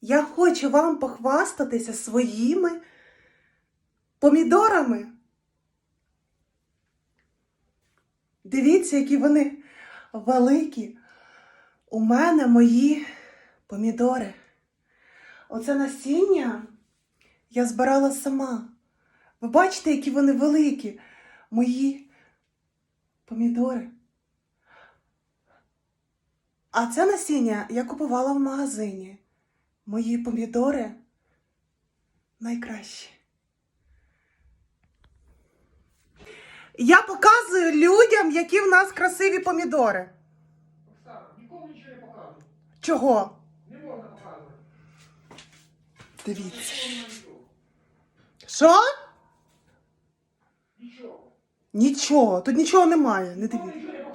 Я хочу вам похвастатися своїми помідорами. Дивіться, які вони великі. У мене мої помідори. Оце насіння я збирала сама. Ви бачите, які вони великі, мої помідори. А це насіння я купувала в магазині. Мої помідори найкращі. Я показую людям, які в нас красиві помідори. Оксана, нікому нічого не показуй. Чого? Не можна показувати. Дивіться. Що? Нічого. Нічого, тут нічого немає. Не дивіться.